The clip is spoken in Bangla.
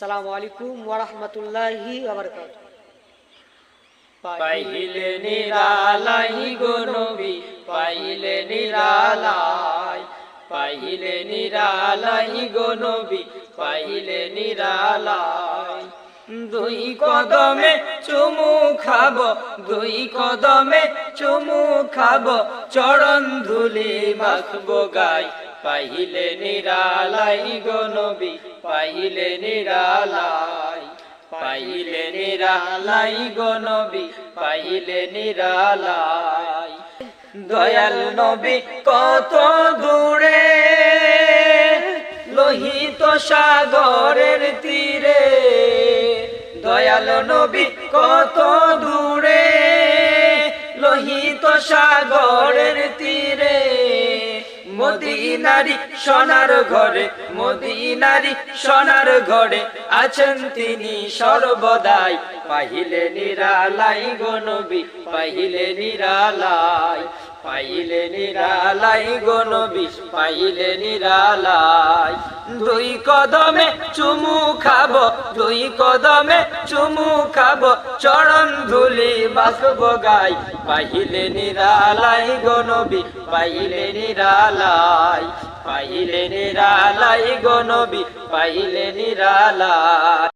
আলাইকুম পাইলে নিরালাই গো নবী, পাইলে নিরালাই পাইলে নিরালাই গো নবী, পাইলে নিরালাই। দুই কদমে চুমু খাব, দুই কদমে চুমু খাব, চরণ ধুলি মাখবো গাই। পাইলে নিরালাই গো নবী পাইলে নিরালাই পাইলে নিরালাই গো নবী পাইলে নিরালাই। দয়াল নবী কত দূরে, লোহিত সাগরের তীরে। দয়াল নবী কত দূরে, লোহিত সাগরের তীরে। মদিনারি সোনার ঘরে, মদিনারি সোনার ঘরে আছেন তিনি সর্বদাই। পাহিলে নিরালাই গো নবী, পাহিলে নিরালাই পাইলে নিরালাই গো নবী পাইলে নিরালাই। দুই কদমে চুমু খাব, দুই কদমে চুমু খাব, চরণ ধুলি বাসব গাই পাইলে নিরালাই গো নবী পাইলে নিরালাই পাইলে নিরালাই গো নবী পাইলে নিরালাই।